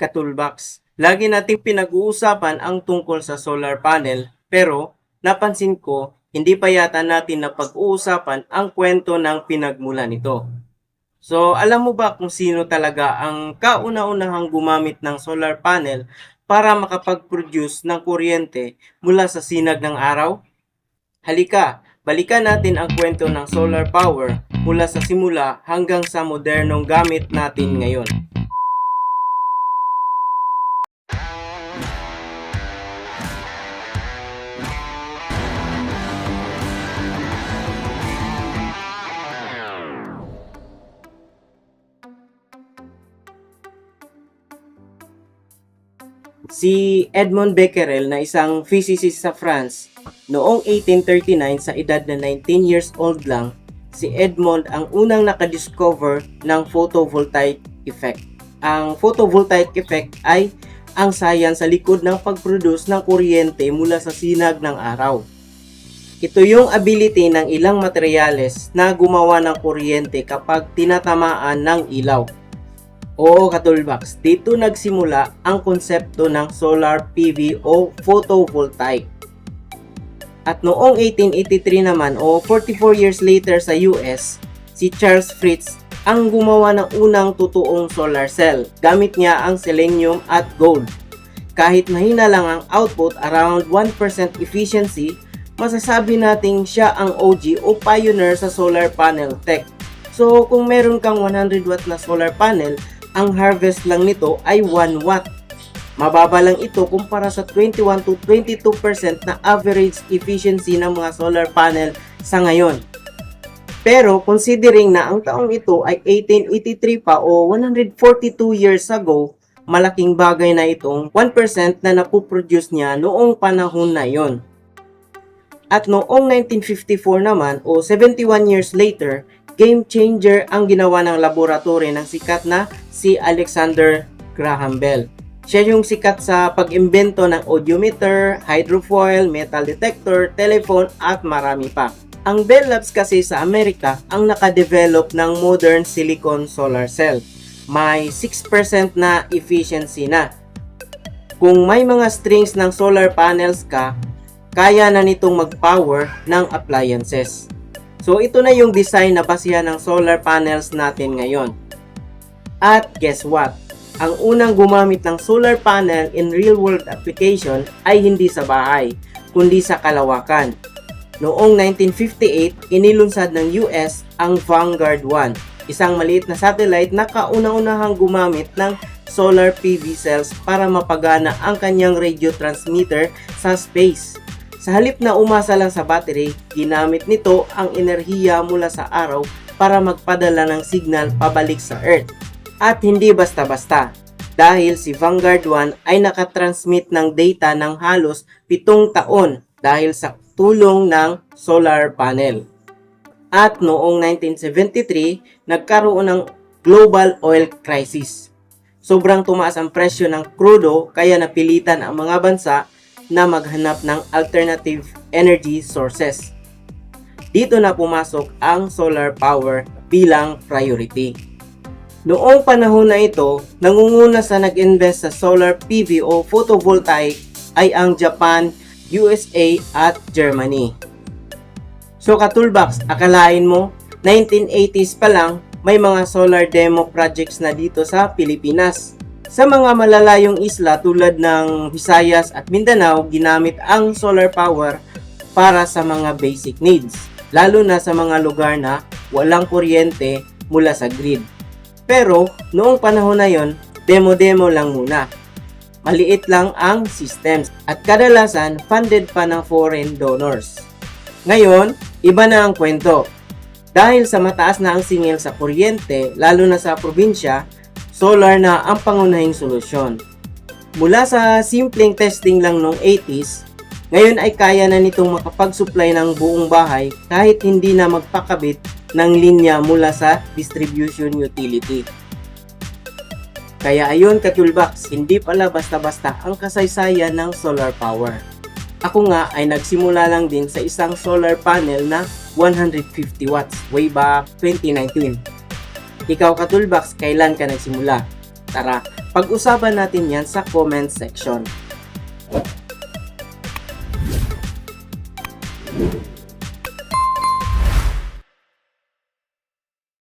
Katulbox. Lagi nating pinag-uusapan ang tungkol sa solar panel pero napansin ko hindi pa yata natin na pag-uusapan ang kwento ng pinagmula nito. So, alam mo ba kung sino talaga ang kauna-unahang gumamit ng solar panel para makapag-produce ng kuryente mula sa sinag ng araw? Halika, balikan natin ang kwento ng solar power mula sa simula hanggang sa modernong gamit natin ngayon. Si Edmond Becquerel na isang physicist sa France, noong 1839 sa edad na 19 years old lang, si Edmond ang unang nakadiscover ng photovoltaic effect. Ang photovoltaic effect ay ang science sa likod ng pag-produce ng kuryente mula sa sinag ng araw. Ito yung ability ng ilang materyales na gumawa ng kuryente kapag tinatamaan ng ilaw. Oo, Katulbox, dito nagsimula ang konsepto ng solar PV o photovoltaic. At noong 1883 naman o 44 years later sa US, si Charles Fritz ang gumawa ng unang totoong solar cell. Gamit niya ang selenium at gold. Kahit mahina lang ang output, around 1% efficiency, masasabi nating siya ang OG o pioneer sa solar panel tech. So kung meron kang 100 watt na solar panel, ang harvest lang nito ay 1 watt. Mababa lang ito kumpara sa 21 to 22% na average efficiency ng mga solar panel sa ngayon. Pero considering na ang taong ito ay 1883 pa o 142 years ago, malaking bagay na itong 1% na napuproduce niya noong panahon na yon. At noong 1954 naman o 71 years later, game changer ang ginawa ng laboratory ng sikat na si Alexander Graham Bell. Siya yung sikat sa pag-imbento ng audiometer, hydrofoil, metal detector, telephone at marami pa. Ang Bell Labs kasi sa Amerika ang nakadevelop ng modern silicon solar cell. May 6% na efficiency na. Kung may mga strings ng solar panels ka, kaya na nitong mag-power ng appliances. So ito na yung design na basihan ng solar panels natin ngayon. At guess what? Ang unang gumamit ng solar panel in real world application ay hindi sa bahay, kundi sa kalawakan. Noong 1958, inilunsad ng US ang Vanguard 1, isang maliit na satellite na kauna-unahang gumamit ng solar PV cells para mapagana ang kanyang radio transmitter sa space. Sa halip na umasa lang sa battery, ginamit nito ang enerhiya mula sa araw para magpadala ng signal pabalik sa Earth. At hindi basta-basta, dahil si Vanguard 1 ay nakatransmit ng data ng halos pitong taon dahil sa tulong ng solar panel. At noong 1973, nagkaroon ng global oil crisis. Sobrang tumaas ang presyo ng krudo kaya napilitan ang mga bansa na maghanap ng alternative energy sources. Dito na pumasok ang solar power bilang priority. Noong panahon na ito, nangunguna sa nag-invest sa solar PV o photovoltaic ay ang Japan, USA at Germany. So katulbox, akalain mo 1980s pa lang may mga solar demo projects na dito sa Pilipinas. Sa mga malalayong isla tulad ng Visayas at Mindanao, ginamit ang solar power para sa mga basic needs, lalo na sa mga lugar na walang kuryente mula sa grid. Pero noong panahon na yon, demo-demo lang muna. Maliit lang ang systems at kadalasan funded pa ng foreign donors. Ngayon, iba na ang kwento. Dahil sa mataas na ang singil sa kuryente, lalo na sa probinsya, solar na ang pangunahing solusyon. Mula sa simpleng testing lang noong 80s, ngayon ay kaya na nitong makapag-supply ng buong bahay kahit hindi na magpakabit ng linya mula sa distribution utility. Kaya ayun katulbox, hindi pala basta-basta ang kasaysayan ng solar power. Ako nga ay nagsimula lang din sa isang solar panel na 150 watts way back 2019. Ikaw katulbox, kailan ka nagsimula? Tara, pag-usapan natin yan sa comment section.